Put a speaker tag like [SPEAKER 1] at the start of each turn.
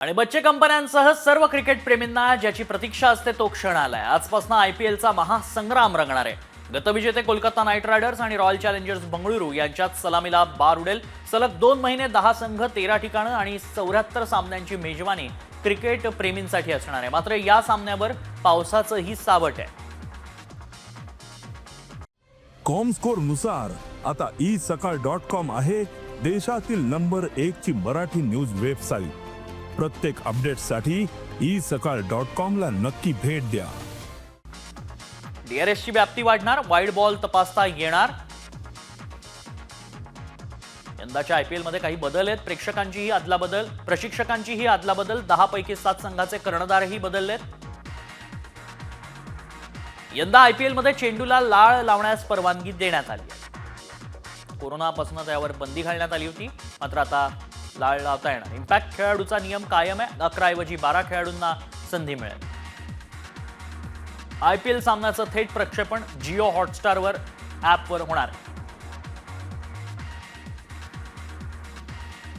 [SPEAKER 1] आणि बच्चे कंपन्यांसह सर्व क्रिकेट प्रेमींना ज्याची प्रतीक्षा असते तो क्षण आलाय. आजपासून आय पी एलचा महासंग्राम रंगणार आहे. गतविजेते कोलकाता नाईट रायडर्स आणि रॉयल चॅलेंजर्स बंगळुरू यांच्यात सलामीला बार उडेल. सलग दोन महिने दहा संघ तेरा ठिकाणं आणि चौऱ्याहत्तर सामन्यांची मेजवानी क्रिकेट प्रेमींसाठी असणार आहे. मात्र या सामन्यावर पावसाचंही सावट आहे.
[SPEAKER 2] कॉम स्कोरनुसार आता ई सकाळ डॉट कॉम आहे देशातील नंबर एक ची मराठी न्यूज वेबसाईट. प्रत्येक अपडेटसाठी ई सकाळ डॉट कॉम ला नक्की भेट द्या.
[SPEAKER 1] डीआरएसची व्याप्ती वाढणार वाईड बॉल तपासता येणार. यंदाच्या आय पी एलमध्ये काही बदल आहेत. प्रेक्षकांचीही आदला बदल प्रशिक्षकांचीही आदला बदल. दहा पैकी सात संघाचे कर्णधारही बदललेत. यंदा आय पी एलमध्ये चेंडूला लाळ लावण्यास परवानगी देण्यात आली आहे. कोरोनापासून त्यावर बंदी घालण्यात आली होती. मात्र आता लाळ लावता येणार. इम्पॅक्ट खेळाडूचा नियम कायम आहे. अकरा ऐवजी बारा खेळाडूंना संधी मिळेल. आय पी एल सामन्याचं थेट प्रक्षेपण जिओ हॉटस्टारवर ॲपवर होणार आहे.